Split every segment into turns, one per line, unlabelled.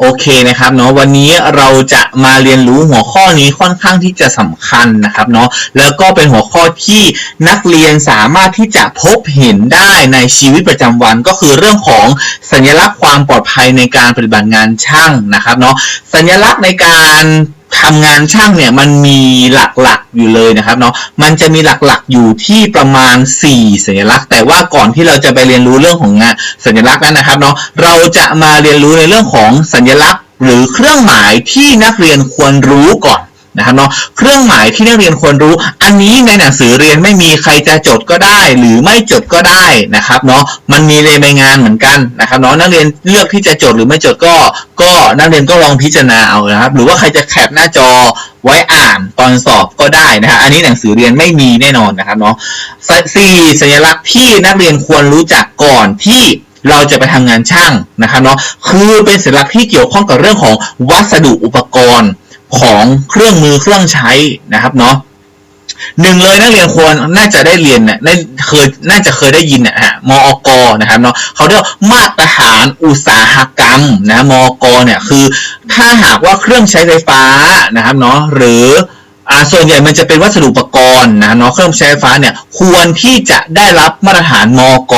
โอเคนะครับเนาะวันนี้เราจะมาเรียนรู้หัวข้อนี้ค่อนข้างที่จะสำคัญนะครับเนาะแล้วก็เป็นหัวข้อที่นักเรียนสามารถที่จะพบเห็นได้ในชีวิตประจำวันก็คือเรื่องของสัญลักษณ์ความปลอดภัยในการปฏิบัติงานช่างนะครับเนาะสัญลักษณ์ในการ ทำงานช่างเนี่ยมันมีหลักๆอยู่เลยนะครับเนาะมันจะมีหลักๆอยู่ที่ประมาณ 4 สัญลักษณ์ แต่ว่าก่อนที่เราจะไปเรียนรู้เรื่องของงานสัญลักษณ์นั้นนะครับเนาะเราจะมาเรียนรู้ในเรื่องของสัญลักษณ์ หรือเครื่องหมายที่นักเรียนควรรู้ก่อน นะครับเนาะเครื่องหมายที่นักเรียนควรรู้ อันนี้ในหนังสือเรียนไม่มีใครจะจดก็ได้ หรือไม่จดก็ได้นะครับเนาะมันมีในใบงานเหมือนกันนะครับเนาะนักเรียนเลือกที่จะจดหรือไม่จดก็ ก็นักเรียนก็ลองพิจารณาเอานะครับ หรือว่าใครจะแคปหน้าจอไว้อ่านตอนสอบก็ได้นะฮะอันนี้หนังสือเรียนไม่มีแน่นอนนะครับเนาะสี่สัญลักษณ์ที่นักเรียนควรรู้จักก่อนที่เราจะไปทำงานช่างนะครับเนาะคือเป็นสัญลักษณ์ที่เกี่ยวข้องกับเรื่องของวัสดุอุปกรณ์ ของเครื่องมือเครื่องใช้นะครับเนาะหนึ่งเลยนักเรียนควรน่าจะได้เรียนเนี่ยได้เคยน่าจะเคยได้ยินเนะฮะมอกนะครับเนาะเขาเรียกมาตรฐานอุตสาหกรรมนะมอกเนี่ยคือถ้าหากว่าเครื่องใช้ไฟฟ้านะครับเนาะหรืออ่าส่วนใหญ่มันจะเป็นวัสดุอุปกรณ์นะเนาะเครื่องใช้ไฟฟ้าเนี่ยควรที่จะได้รับมาตรฐานมอก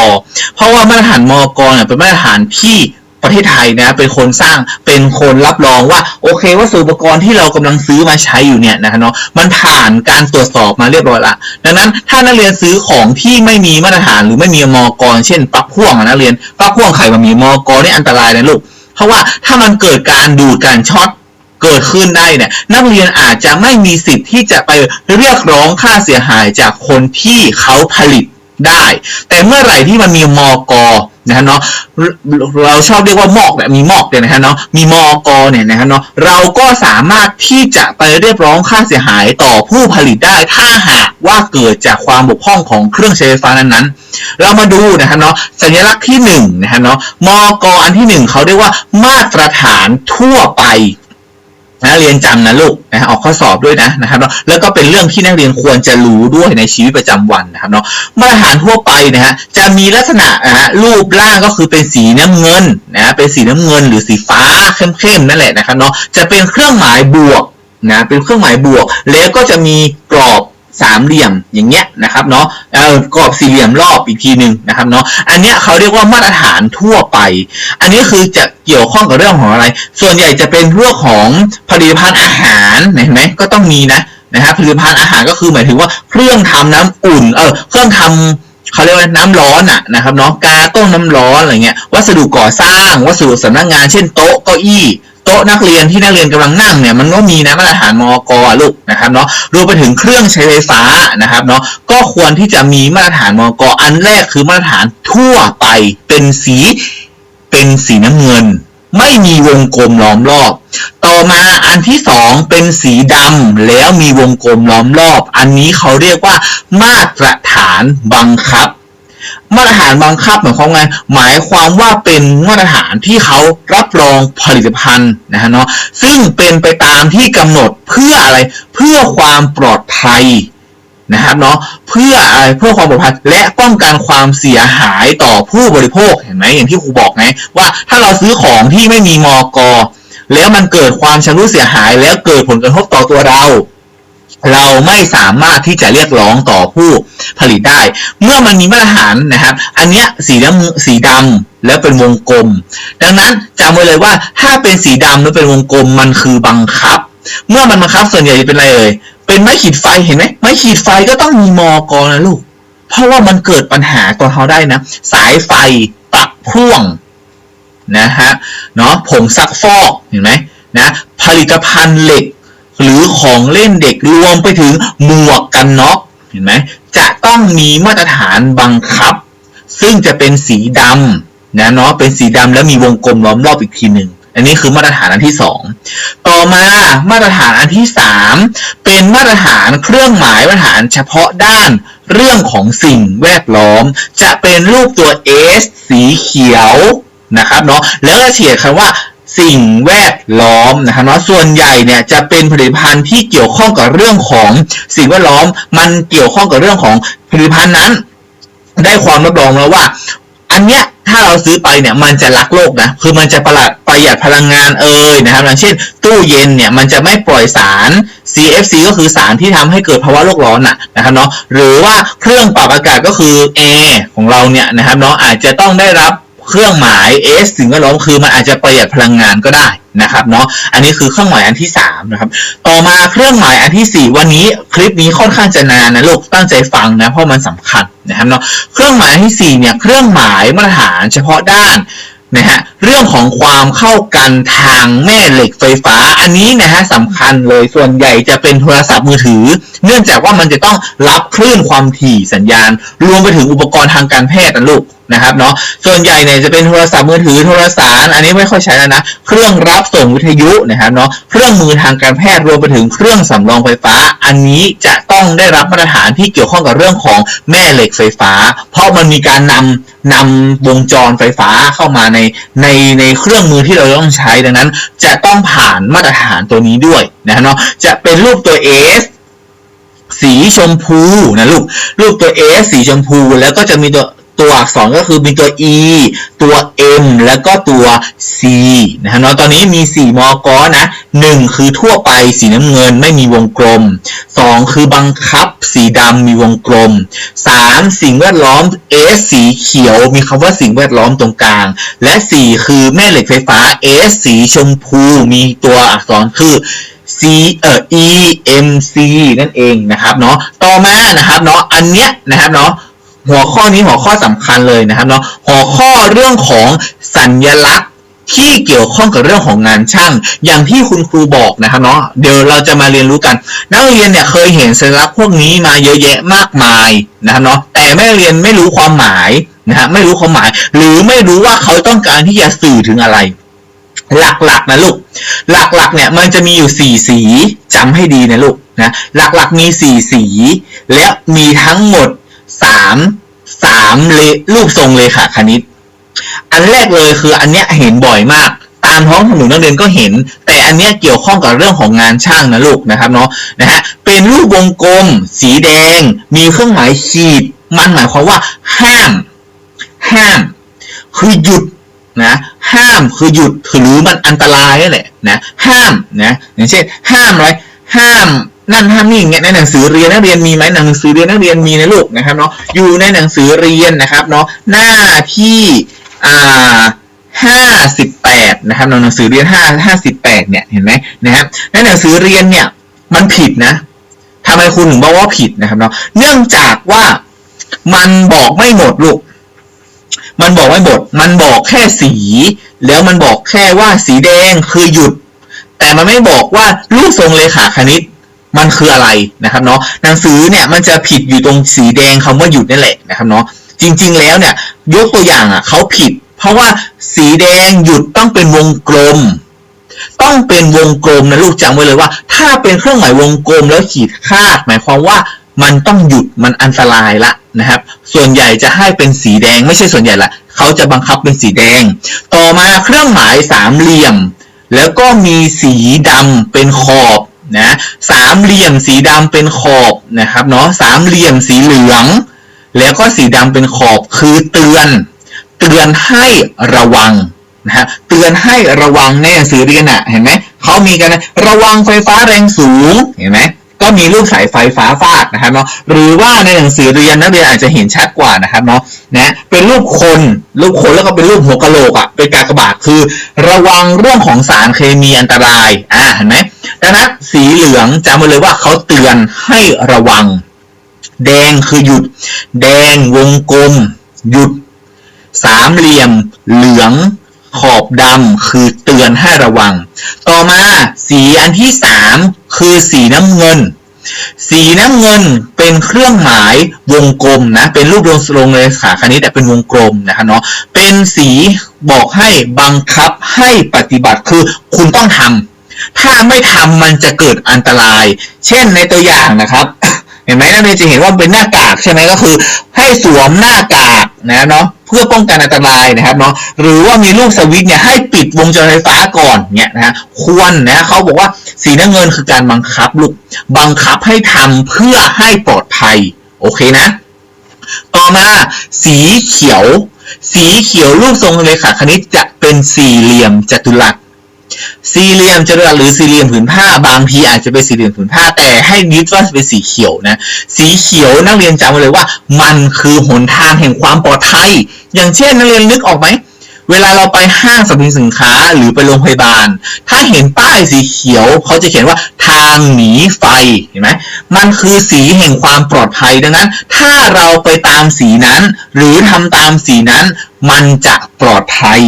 เพราะว่ามาตรฐานมอกเนี่ยเป็นมาตรฐานที่ ประเทศไทยนะเป็นคนสร้างเป็นคนรับรองว่าโอเควัสดุอุปกรณ์ที่เรากำลังซื้อมาใช้อยู่เนี่ยนะเนาะมันผ่านการตรวจสอบมาเรียบร้อยละดังนั้นถ้านักเรียนซื้อของที่ไม่มีมาตรฐานหรือไม่มีมอกเช่นปลั๊กพ่วงนักเรียนปลั๊กพ่วงไขมันมีมอกนี่อันตรายนะลูกเพราะว่าถ้ามันเกิดการดูดการช็อตเกิดขึ้นได้เนี่ยนักเรียนอาจจะไม่มีสิทธิ์ที่จะไปเรียกร้องค่าเสียหายจากคนที่เขาผลิตได้ แต่เมื่อไหร่ที่มันมีมอก นะฮะเนาะเราชอบเรียกว่าหมอกแบบมีหมอกเนี่ยนะฮะเนาะมีมอกเนี่ยนะฮะเนาะเราก็สามารถที่จะไปเรียกร้องค่าเสียหายต่อผู้ผลิตได้ถ้าหากว่าเกิดจากความบกพร่องของเครื่องใช้ไฟฟ้านั้นๆ เรามาดูนะฮะเนาะสัญลักษณ์ที่1นะฮะเนาะมอกอันที่ 1เขาเรียกว่ามาตรฐานทั่วไป นะเรียนจำนะลูกนะออกข้อสอบด้วยนะนะครับเนาะแล้วก็เป็นเรื่องที่นักเรียนควรจะรู้ด้วยในชีวิตประจำวันนะครับเนาะมาตรฐานทั่วไปนะฮะจะมีลักษณะนะฮะรูปร่างก็คือเป็นสีน้ำเงินนะเป็นสีน้ำเงินหรือสีฟ้าเข้มๆนั่นแหละนะครับเนาะจะเป็นเครื่องหมายบวกนะเป็นเครื่องหมายบวก แล้วก็จะมีกรอบ สามเหลี่ยมอย่างเงี้ยนะครับเนาะเออกรอบสี่เหลี่ยมรอบอีกทีหนึ่งนะครับเนาะอันเนี้ยเขาเรียกว่ามาตรฐานทั่วไป อันนี้คือจะเกี่ยวข้องกับเรื่องของอะไร ส่วนใหญ่จะเป็นเรื่องของผลิตภัณฑ์อาหารเห็นไหมก็ต้องมีนะนะครับผลิตภัณฑ์อาหารก็คือหมายถึงว่าเครื่องทำน้ำอุ่นเออเครื่องทำเขาเรียกว่าน้ำร้อนอะนะครับเนาะกาต้มน้ำร้อนอะไรเงี้ยวัสดุก่อสร้าง วัสดุสำนักงานเช่นโต๊ะเก้าอี้ โต๊ะนักเรียนที่นักเรียนกำลังนั่งเนี่ยมันก็มีนะมาตรฐานมอกลูกนะครับเนาะรวมไปถึงเครื่องใช้ไฟฟ้านะครับเนาะก็ควรที่จะมีมาตรฐานมอกอันแรกคือมาตรฐานทั่วไปเป็นสีเป็นสีน้ำเงิน ไม่มีวงกลมล้อมรอบ ต่อมาอันที่สองเป็นสีดำแล้วมีวงกลมล้อมรอบ อันนี้เขาเรียกว่ามาตรฐานบังคับ มาตรฐานบังคับหมายความไงหมายความว่าเป็นมาตรฐานที่เขารับรองผลิตภัณฑ์นะฮะเนาะซึ่งเป็นไปตามที่กำหนดเพื่ออะไรเพื่อความปลอดภัยนะครับเนาะเพื่ออะไรเพื่อความปลอดภัยและป้องกันความเสียหายต่อผู้บริโภคเห็นไหมอย่างที่ครูบอกไงว่าถ้าเราซื้อของที่ไม่มีมอกแล้วมันเกิดความชำรุดเสียหายแล้วเกิดผลกระทบต่อตัวเรา เราไม่สามารถที่จะเรียกร้องต่อผู้ผลิตได้ เมื่อมันมีมาตรฐานนะครับ อันเนี้ยสีดำสีดำแล้วเป็นวงกลม ดังนั้นจำไว้เลยว่า ถ้าเป็นสีดำแล้วเป็นวงกลมมันคือบังคับ เมื่อมันบังคับส่วนใหญ่จะเป็นอะไรเอ่ยเป็นไม้ขีดไฟเห็นไหมไม้ขีดไฟก็ต้องมีมอกอนะลูก เพราะว่ามันเกิดปัญหาต่อเขาได้นะ สายไฟปักพ่วงนะฮะเนาะผงซักฟอกเห็นไหมนะผลิตภัณฑ์เหล็ก หรือของเล่นเด็กรวมไปถึงหมวกกันน็อกเห็นไหมจะต้องมีมาตรฐานบังคับ ซึ่งจะเป็นสีดำนะเนาะเป็นสีดำแล้วมีวงกลมล้อมรอบอีกทีหนึ่งอันนี้คือมาตรฐานอันที่สองต่อมามาตรฐานอันที่สามเป็นมาตรฐานเครื่องหมายมาตรฐานเฉพาะด้านเรื่องของสิ่งแวดล้อม จะเป็นรูปตัว S สีเขียวนะครับเนาะแล้วเขียนคำว่า สิ่งแวดล้อมนะครับเนาะส่วนใหญ่เนี่ยจะเป็นผลิตภัณฑ์ที่เกี่ยวข้องกับเรื่องของสิ่งแวดล้อม มันเกี่ยวข้องกับเรื่องของผลิตภัณฑ์นั้น ได้ความรับรองแล้วว่า อันเนี้ยถ้าเราซื้อไปเนี่ยมันจะรักโลกนะคือมันจะประหยัดประหยัดพลังงานเอ่ยนะครับอย่างเช่น ตู้เย็นเนี่ยมันจะไม่ปล่อยสาร CFC ก็คือสารที่ทำให้เกิดภาวะโลกร้อนน่ะนะครับเนาะหรือว่าเครื่องปรับอากาศก็คือแอร์ของเราเนี่ยนะครับเนาะอาจจะต้องได้รับ เครื่องหมาย S สิ่งแวดล้อมคือมันอาจจะประหยัดพลังงานก็ได้นะครับเนาะอันนี้คือเครื่องหมายอันที่สามนะครับต่อมาเครื่องหมายอันที่สี่วันนี้คลิปนี้ค่อนข้างจะนานนะลูกตั้งใจฟังนะเพราะมันสำคัญนะครับเนาะเครื่องหมายที่สี่เนี่ยเครื่องหมายมาตรฐานเฉพาะด้านนะฮะเรื่องของความเข้ากันทางแม่เหล็กไฟฟ้าอันนี้นะฮะสำคัญเลยส่วนใหญ่จะเป็นโทรศัพท์มือถือ เนื่องจากว่ามันจะต้องรับคลื่นความถี่สัญญาณ รวมไปถึงอุปกรณ์ทางการแพทย์นะลูก นะครับเนาะส่วนใหญ่เนี่ยจะเป็นโทรศัพท์มือถือโทรสาร อันนี้ไม่ค่อยใช้แล้วนะ เครื่องรับส่งวิทยุนะครับเนาะเครื่องมือทางการแพทย์รวมไปถึงเครื่องสำรองไฟฟ้า อันนี้จะต้องได้รับมาตรฐานที่เกี่ยวข้องกับเรื่องของแม่เหล็กไฟฟ้า เพราะมันมีการนำนำวงจรไฟฟ้าเข้ามาในในในเครื่องมือที่เราต้องใช้ดังนั้น จะต้องผ่านมาตรฐานตัวนี้ด้วยนะครับเนาะจะเป็นรูปตัว S สีชมพูนะลูกรูปตัว S สีชมพูแล้วก็จะมีตัว ตัวอักษรก็คือมีตัว E ตัว M แล้วก็ตัว C นะฮะเนาะตอนนี้มี 4 มอกอนะ 1 คือทั่วไปสีน้ำเงินไม่มีวงกลม 2 คือบังคับสีดำมีวงกลม 3 สิ่งแวดล้อม S สีเขียวมีคำว่าสิ่งแวดล้อมตรงกลาง และ 4 คือแม่เหล็กไฟฟ้า S สีชมพูมีตัวอักษรคือ C เอ่อ E M C นั่นเองนะครับเนาะ ต่อมานะครับเนาะ อันเนี้ยนะครับเนาะ หัวข้อนี้หัวข้อสำคัญเลยนะครับเนาะหัวข้อเรื่องของสัญลักษณ์ที่เกี่ยวข้องกับเรื่องของงานช่าง อย่างที่คุณครูบอกนะครับเนาะเดี๋ยวเราจะมาเรียนรู้กัน นักเรียนเนี่ยเคยเห็นสัญลักษณ์พวกนี้มาเยอะแยะมากมายนะครับเนาะแต่ไม่เรียนไม่รู้ความหมายนะฮะไม่รู้ความหมาย หรือไม่รู้ว่าเขาต้องการที่จะสื่อถึงอะไร หลักๆนะลูก หลักๆเนี่ยมันจะมีอยู่สี่สีจำให้ดีนะลูกนะหลักๆมีสี่สี และมีทั้งหมด สามสามเลรูปทรงเลขาคณิต อันแรกเลยคืออันเนี้ยเห็นบ่อยมาก ตามท้องถนนนักเรียนก็เห็น แต่อันเนี้ยเกี่ยวข้องกับเรื่องของงานช่างนะลูกนะครับเนาะนะฮะเป็นรูปวงกลม สีแดง มีเครื่องหมายขีด มันหมายความว่า ห้าม ห้าม คือหยุดนะห้ามคือหยุดคือหรือมันอันตรายนั่นแหละนะห้ามนะอย่างเช่นห้ามอะไรห้าม นั่นห้ามนี่อย่างเงี้ยในหนังสือเรียนนักเรียนมีไหมหนังสือเรียนนักเรียนมีนะลูกนะครับเนาะอยู่ในหนังสือเรียนนะครับเนาะหน้าที่อ่าห้าสิบแปดนะครับหนังสือเรียนห้าห้าสิบแปดเนี่ยเห็นไหมนะครับในหนังสือเรียนเนี่ยมันผิดนะทำไมคุณถึงบอกว่าผิดนะครับเนาะเนื่องจากว่ามันบอกไม่หมดลูก มันบอกไม่หมด มันบอกแค่สี แล้วมันบอกแค่ว่าสีแดงคือหยุด แต่มันไม่บอกว่ารูปทรงเลขาคณิต มันคืออะไรนะครับเนาะหนังสือเนี่ยมันจะผิดอยู่ตรงสีแดงคำว่าหยุดนี่แหละนะครับเนาะจริง ๆ แล้วเนี่ยยกตัวอย่างอะเขาผิด เพราะว่าสีแดงหยุดต้องเป็นวงกลม ต้องเป็นวงกลมนะลูกจำไว้เลยว่า ถ้าเป็นเครื่องหมายวงกลมแล้วขีดคาด หมายความว่ามันต้องหยุดมันอันตรายละนะครับ ส่วนใหญ่จะให้เป็นสีแดงไม่ใช่ส่วนใหญ่ละเขาจะบังคับเป็นสีแดง ต่อมาเครื่องหมายสามเหลี่ยม แล้วก็มีสีดำเป็นขอบ นะสามเหลี่ยมสีดำเป็นขอบนะครับเนาะสามเหลี่ยมสีเหลือง แล้วก็สีดำเป็นขอบคือเตือน เตือนให้ระวังนะฮะเตือนให้ระวังในหนังสือเรียนอะเห็นไหมเขามีกันนะระวังไฟฟ้าแรงสูงเห็นไหม ก็มีรูปสายไฟฟ้าฟาดนะครับเนาะหรือว่าในหนังสือเรียนนักเรียนอาจจะเห็นชัดกว่านะครับเนาะนะเป็นรูปคนรูปคนแล้วก็เป็นรูปหัวกะโหลกอะเป็นกากบาทคือ ระวังเรื่องของสารเคมีอันตรายอ่าเห็นไหมดังนั้นสีเหลืองจำไว้เลยว่าเขาเตือนให้ระวัง แดงคือหยุด แดงวงกลม หยุด สามเหลี่ยม เหลืองขอบดำคือเตือนให้ระวัง ต่อมาสีอันที่สาม คือสีน้ำเงิน สีน้ำเงินเป็นเครื่องหมายวงกลมนะ เป็นรูปวงลงเลขาคณิตแต่เป็นวงกลมนะครับเนาะ เป็นสีบอกให้บังคับให้ปฏิบัติคือคุณต้องทำ ถ้าไม่ทำมันจะเกิดอันตราย เช่นในตัวอย่างนะครับเห็นไหมนักเรียนจะเห็นว่าเป็นหน้ากากใช่ไหมก็คือ ให้สวมหน้ากากนะเนาะเพื่อป้องกันอันตรายนะครับเนาะหรือว่ามีลูกสวิตเนี่ยให้ปิดวงจรไฟฟ้าก่อนเนี่ยนะฮะควรนะเขาบอกว่า สีน้ำเงินคือการบังคับลูกบังคับให้ทำเพื่อให้ปลอดภัย โอเคนะ ต่อมาสีเขียว สีเขียวรูปทรงเลขาคณิตจะเป็นสี่เหลี่ยมจัตุรัสสี่เหลี่ยมจัตุรัสหรือสี่เหลี่ยมผืนผ้าบางทีอาจจะเป็นสี่เหลี่ยมผืนผ้าแต่ให้ยึดว่าเป็นสีเขียวนะ สีเขียวนักเรียนจำไว้เลยว่า มันคือหนทางแห่งความปลอดภัย อย่างเช่นนักเรียนนึกออกไหม เวลาเราไปห้างสรรพสินค้าหรือไปโรงพยาบาล ถ้าเห็นป้ายสีเขียวเขาจะเขียนว่าทางหนีไฟเห็นไหมมันคือสีแห่งความปลอดภัยดังนั้น ถ้าเราไปตามสีนั้น หรือทำตามสีนั้น มันจะปลอดภัย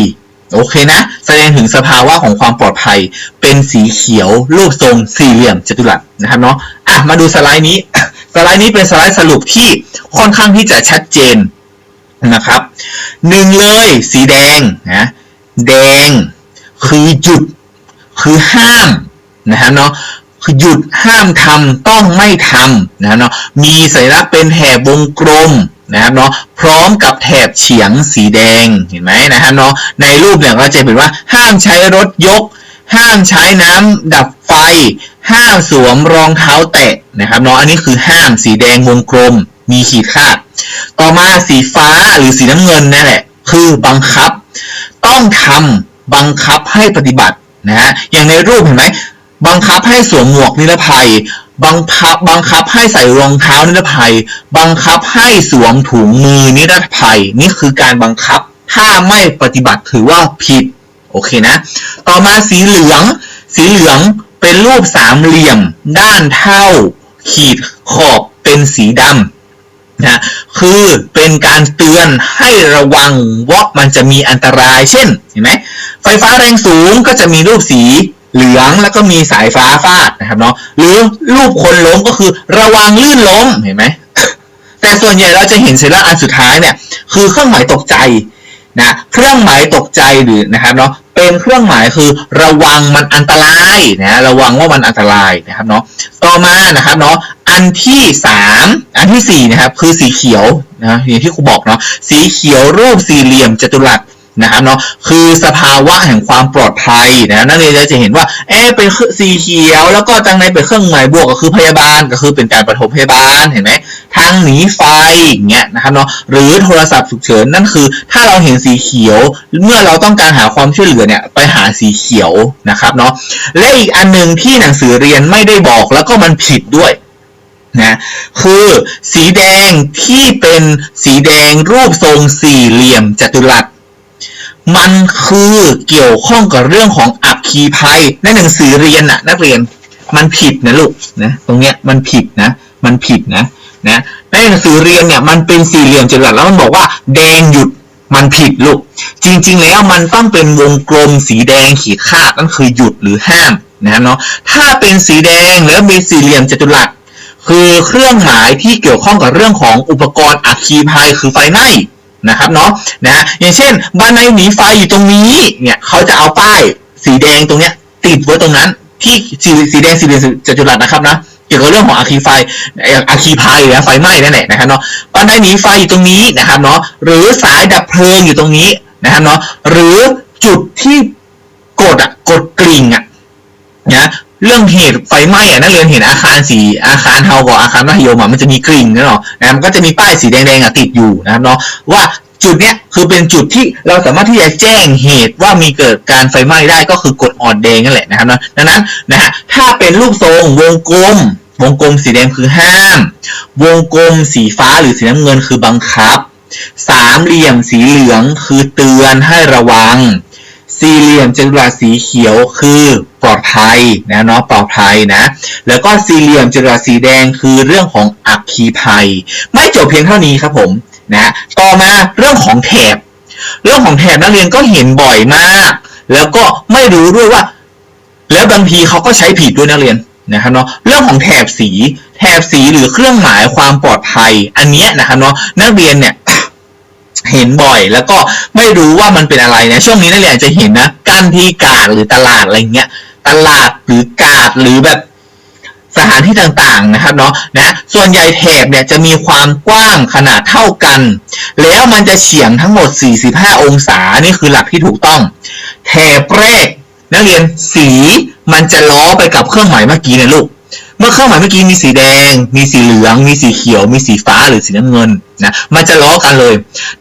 โอเคนะ แสดงถึงสภาวะของความปลอดภัย เป็นสีเขียวรูปทรงสี่เหลี่ยมจัตุรัสนะครับเนาะอะมาดูสไลด์นี้ สไลด์นี้เป็นสไลด์สรุปที่ค่อนข้างที่จะชัดเจน นะครับหนึ่งเลยสีแดงนะแดงคือหยุดคือห้ามนะครับเนาะคือหยุดห้ามทำต้องไม่ทำนะครับเนาะมีสัญลักษณ์เป็นแถบวงกลมนะครับเนาะพร้อมกับแถบเฉียงสีแดงเห็นไหมนะครับเนาะในรูปเนี่ยก็จะเห็นว่าห้ามใช้รถยก ห้ามใช้น้ำดับไฟ ห้ามสวมรองเท้าแตะนะครับเนาะอันนี้คือห้ามสีแดงวงกลมมีขีดคาด ต่อมาสีฟ้าหรือสีน้ำเงินนั่นแหละ คือบังคับ ต้องทำบังคับให้ปฏิบัตินะฮะอย่างในรูปเห็นไหมบังคับให้สวมหมวกนิรภัย บังคับบังคับให้ใส่รองเท้านิรภัย บังคับให้สวมถุงมือนิรภัย นี่คือการบังคับ ถ้าไม่ปฏิบัติถือว่าผิดโอเคนะ ต่อมาสีเหลือง สีเหลืองเป็นรูปสามเหลี่ยม ด้านเท่า ขีดขอบเป็นสีดำ นะคือเป็นการเตือนให้ระวังว่ามันจะมีอันตราย เช่นเห็นไหมไฟฟ้าแรงสูงก็จะมีรูปสีเหลืองแล้วก็มีสายฟ้าฟาดนะครับเนาะหรือรูปคนล้มก็คือระวังลื่นล้มเห็นไหมแต่ส่วนใหญ่เราจะเห็นเสร็จแล้วอันสุดท้ายเนี่ยคือเครื่องหมายตกใจนะเครื่องหมายตกใจหรือนะครับเนาะเป็นเครื่องหมายคือระวังมันอันตรายนะระวังว่ามันอันตรายนะครับเนาะต่อมานะครับเนาะ นที่สามอันที่สี่นะครับ คือสีเขียวนะอย่างที่ครูบอกเนาะสีเขียวรูปสี่เหลี่ยมจัตุรัสนะครับเนาะคือสภาวะแห่งความปลอดภัยนะนักเรียนจะเห็นว่าเออเป็นสีเขียวแล้วก็จังในเป็นเครื่องหมายบวกก็คือพยาบาลก็คือเป็นการปฐมพยาบาลเห็นไหมทางหนีไฟอย่างเงี้ยนะครับเนาะหรือโทรศัพท์ฉุกเฉินนั่นคือ ถ้าเราเห็นสีเขียวเมื่อเราต้องการหาความช่วยเหลือเนี่ยไปหาสีเขียวนะครับเนาะและอีกอันหนึ่งที่หนังสือเรียนไม่ได้บอกแล้วก็มันผิดด้วย นะคือสีแดงที่เป็นสีแดงรูปทรงสี่เหลี่ยมจัตุรัสมันคือเกี่ยวข้องกับเรื่องของอัคคีภัยในหนังสือเรียนน่ะนักเรียนมันผิดนะลูกนะตรงเนี้ยมันผิดนะมันผิดนะนะในหนังสือเรียนเนี่ยมันเป็นสี่เหลี่ยมจัตุรัสแล้วมันบอกว่าแดงหยุดมันผิดลูก จริง ๆ แล้วมันต้องเป็นวงกลมสีแดงขีดคาดนั่นคือหยุดหรือห้ามนะเนาะถ้าเป็นสีแดงแล้วมีสี่เหลี่ยมจัตุรัส คือเครื่องหมายที่เกี่ยวข้องกับเรื่องของอุปกรณ์อัคคีภัยคือไฟไหม้นะครับเนาะนะอย่างเช่น บ้านในหนีไฟอยู่ตรงนี้เนี่ยเขาจะเอาป้ายสีแดงตรงเนี้ยติดไว้ตรงนั้น ที่สีสีแดงสีเหลืองจัตุรัสนะครับนะเกี่ยวกับเรื่องของอัคคีไฟอ่ออัคคีภัยนะไฟไหม้นั่นแหละนะครับเนาะบ้านในหนีไฟอยู่ตรงนี้นะครับเนาะหรือสายดับเพลิงอยู่ตรงนี้นะครับเนาะหรือจุดที่กดอะกดกริ่งอะนะ เรื่องเหตุไฟไหม้อะนักเรียนเห็นอาคารสีอาคารเทากับอาคารมัธยมอะมันจะมีกริ่งนะเนาะนะมันก็จะมีป้ายสีแดงๆอะติดอยู่นะครับเนาะว่าจุดเนี้ยคือเป็นจุดที่เราสามารถที่จะแจ้งเหตุว่ามีเกิดการไฟไหม้ได้ก็คือกดออนแดงนั่นแหละนะครับเนาะดังนั้นนะฮะถ้าเป็นรูปทรงวงกลม วงกลมสีแดงคือห้าม วงกลมสีฟ้าหรือสีน้ำเงินคือบังคับ สามเหลี่ยมสีเหลืองคือเตือนให้ระวัง สี่เหลี่ยมจัตุรัสสีเขียวคือ ปลอดภัยนะเนาะปลอดภัยนะ แล้วก็สี่เหลี่ยมจัตุรัสสีแดงคือเรื่องของอัคคีภัย ไม่จบเพียงเท่านี้ครับผมนะต่อมาเรื่องของแถบ เรื่องของแถบนักเรียนก็เห็นบ่อยมาก แล้วก็ไม่รู้ด้วยว่า แล้วบางทีเขาก็ใช้ผิดด้วยนักเรียนนะครับเนาะเรื่องของแถบสี แถบสีหรือเครื่องหมายความปลอดภัย อันเนี้ยนะครับเนาะนักเรียนเนี่ย เห็นบ่อย แล้วก็ไม่รู้ว่ามันเป็นอะไรนะช่วงนี้นักเรียนจจะเห็นนะกั้นที่กาดหรือตลาดอะไรเงี้ยตลาดหรือกาดหรือแบบสถานที่ต่างๆนะครับเนาะนะส่วนใหญ่แถบเนี่ยจะมีความกว้างขนาดเท่ากัน แล้วมันจะเฉียงทั้งหมด 45 องศานี่คือหลักที่ถูกต้อง แถบแรกนักเรียนสีมันจะล้อไปกับเครื่องหมายเมื่อกี้นะลูก เมื่อเครื่องหมายเมื่อกี้มีสีแดง มีสีเหลือง มีสีเขียว มีสีฟ้าหรือสีน้ำเงินนะมันจะล้อกันเลย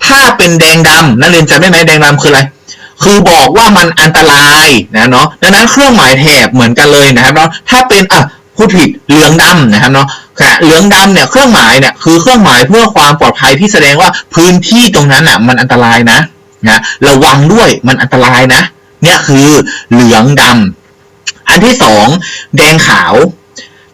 ถ้าเป็นแดงดำนักเรียนจำได้ไหมแดงดำคืออะไรคือบอกว่ามันอันตรายนะเนาะดังนั้นเครื่องหมายแถบเหมือนกันเลยนะครับเนาะถ้าเป็นอะพูดผิดเหลืองดำนะครับเนาะขณะเหลืองดำเนี่ยเครื่องหมายเนี่ยคือเครื่องหมายเพื่อความปลอดภัยที่แสดงว่าพื้นที่ตรงนั้นอะมันอันตรายนะนะระวังด้วยมันอันตรายนะ เนี่ยคือเหลืองดำอันที่สองแดงขาว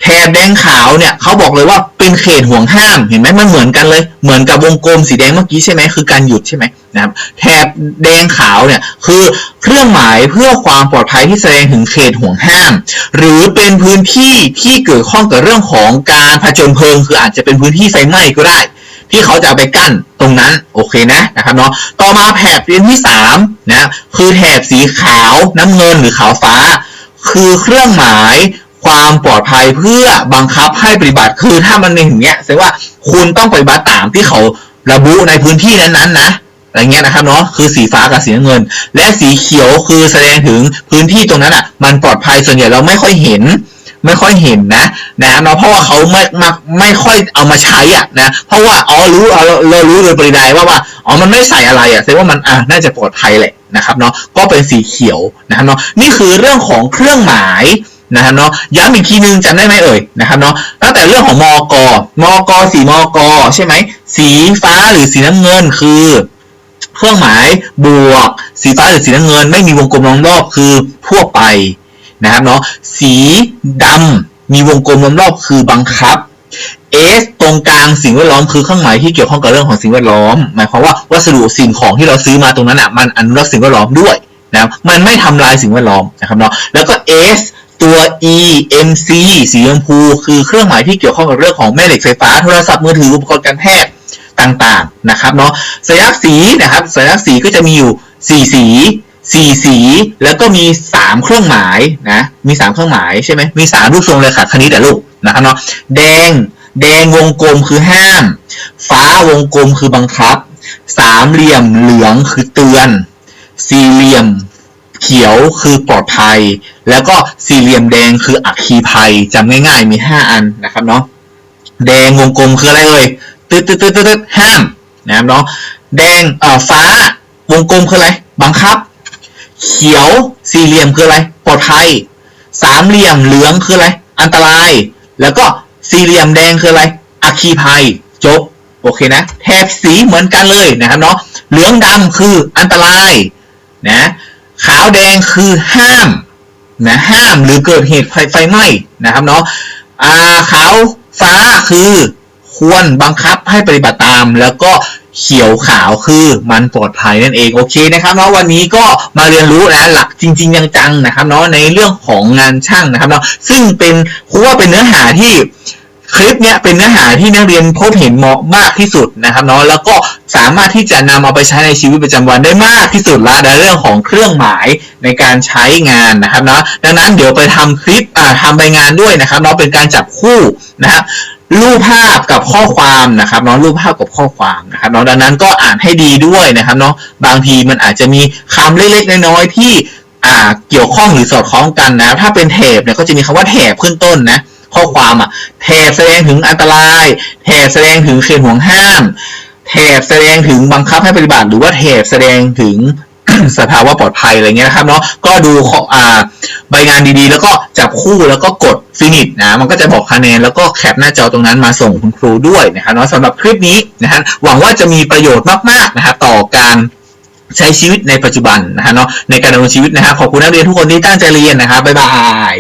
แถบแดงขาวเนี่ยเขาบอกเลยว่าเป็นเขตห่วงห้ามเห็นไหมมันเหมือนกันเลย เหมือนกับวงกลมสีแดงเมื่อกี้ใช่ไหมคือการหยุดใช่ไหมนะครับแถบแดงขาวเนี่ยคือเครื่องหมายเพื่อความปลอดภัยที่แสดงถึงเขตห่วงห้าม หรือเป็นพื้นที่ที่เกี่ยวข้องกับเรื่องของการผจญเพลิง คืออาจจะเป็นพื้นที่ไฟไหม้ก็ได้ ที่เขาจะไปกั้นตรงนั้นโอเคนะนะครับเนาะต่อมาแถบเรียนที่สามนะคือแถบสีขาวน้ำเงินหรือขาวฟ้า คือเครื่องหมาย ความปลอดภัยเพื่อบังคับให้ปฏิบัติคือถ้ามันเป็นอย่างเงี้ยแสดงว่าคุณต้องปฏิบัติตามที่เขาระบุในพื้นที่นั้นๆนะอะไรเงี้ยนะครับเนาะคือสีฟ้ากับสีเงิน และสีเขียวคือแสดงถึงพื้นที่ตรงนั้นอะ มันปลอดภัยส่วนใหญ่เราไม่ค่อยเห็น ไม่ค่อยเห็นนะนะเนาะเพราะว่าเขาไม่มาไม่ค่อยเอามาใช้อะนะเพราะว่าอ๋อรู้เอาเราเรารู้โดยปริยายว่าว่าอ๋อมันไม่ใส่อะไรอะแสดงว่ามันอะน่าจะปลอดภัยแหละนะครับเนาะก็เป็นสีเขียวนะครับเนาะนี่คือเรื่องของเครื่องหมาย นะครับเนาะย้ำอีกทีนึงจำได้ไหมเอ่ยนะครับเนาะตั้งแต่เรื่องของมอกมอกสีมอกใช่ไหมสีฟ้าหรือสีน้ำเงินคือเครื่องหมายบวก สีฟ้าหรือสีน้ำเงิน ไม่มีวงกลมล้อมรอบคือทั่วไปนะครับเนาะสีดำมีวงกลมล้อมรอบคือบังคับ S ตรงกลางสิ่งแวดล้อมคือเครื่องหมายที่เกี่ยวข้องกับเรื่องของสิ่งแวดล้อม หมายความว่าวัสดุสิ่งของที่เราซื้อมาตรงนั้นอะมันอนุรักษ์สิ่งแวดล้อมด้วยนะครับมันไม่ทำลายสิ่งแวดล้อมนะครับเนาะแล้วก็ S ตัว E M C สีชมพู คือเครื่องหมายที่เกี่ยวข้องกับเรื่องของแม่เหล็กไฟฟ้าโทรศัพท์มือถืออุปกรณ์การแพทย์ต่างๆนะครับเนาะสัญลักษณ์สีนะครับสัญลักษณ์สีก็จะมีอยู่ 4 สีสี่สีแล้วก็มีสามเครื่องหมายนะมีสามเครื่องหมายใช่ไหมมีสามรูปทรงเลยค่ะคณิตแต่ลูกนะครับเนาะแดง แดงวงกลมคือห้าม ฟ้าวงกลมคือบังคับ สามเหลี่ยมเหลืองคือเตือน สี่เหลี่ยม เขียวคือปลอดภัย แล้วก็สี่เหลี่ยมแดงคืออัคคีภัยจำง่ายๆมีห้าอันนะครับเนาะแดงวงกลมคืออะไรเอ่ยตึ๊ดตึ๊ดตึ๊ดตึ๊ดห้ามนะครับเนาะแดงเอ่อฟ้าวงกลมคืออะไรบังคับ เขียวสี่เหลี่ยมคืออะไรปลอดภัย สามเหลี่ยมเหลืองคืออะไรอันตราย แล้วก็สี่เหลี่ยมแดงคืออะไรอัคคีภัยจบโอเคนะแถบสีเหมือนกันเลยนะครับเนาะเหลืองดำคืออันตรายนะ ขาวแดงคือห้ามนะห้ามหรือเกิดเหตุไฟไฟไหม้นะครับเนาะอ่าขาวฟ้าคือควรบังคับให้ปฏิบัติตาม แล้วก็เขียวขาวคือมันปลอดภัยนั่นเองโอเคนะครับเนาะวันนี้ก็มาเรียนรู้นะหลักจริงๆจังๆนะครับเนาะในเรื่องของงานช่างนะครับเนาะซึ่งเป็นครูว่าเป็นเนื้อหาที่คลิปเนี้ยเป็นเนื้อหาที่นักเรียนพบเห็นเหมาะมากที่สุดนะครับเนาะแล้วก็ สามารถที่จะนำเอาไปใช้ในชีวิตประจำวันได้มากที่สุดละในเรื่องของเครื่องหมายในการใช้งานนะครับเนาะดังนั้นเดี๋ยวไปทำคลิปอ่าทำใบงานด้วยนะครับเนาะเป็นการจับคู่นะครับรูปภาพกับข้อความนะครับเนาะรูปภาพกับข้อความนะครับเนาะดังนั้นก็อ่านให้ดีด้วยนะครับเนาะบางทีมันอาจจะมีคำเล็กๆน้อยๆที่อ่าเกี่ยวข้องหรือสอดคล้องกันนะถ้าเป็นแถบเนี่ยก็จะมีคำว่าแถบขึ้นต้นนะข้อความอะแถบแสดงถึงอันตรายแถบแสดงถึงเขตห่วงห้าม แถบแสดงถึงบังคับให้ปฏิบัติ หรือว่าแถบแสดงถึงสภาวะปลอดภัยอะไรเงี้ยนะครับเนาะก็ดูข้ออ่าใบงานดีๆ แล้วก็จับคู่แล้วก็กดฟินิชนะมันก็จะบอกคะแนนแล้วก็แคปหน้าจอตรงนั้นมาส่งคุณครูด้วยนะครับเนาะสำหรับคลิปนี้นะฮะหวังว่าจะมีประโยชน์มากๆนะฮะต่อการใช้ชีวิตในปัจจุบันนะฮะเนาะในการดำเนินชีวิตนะฮะขอบคุณนักเรียนทุกคนที่ตั้งใจเรียนนะครับบ๊ายบาย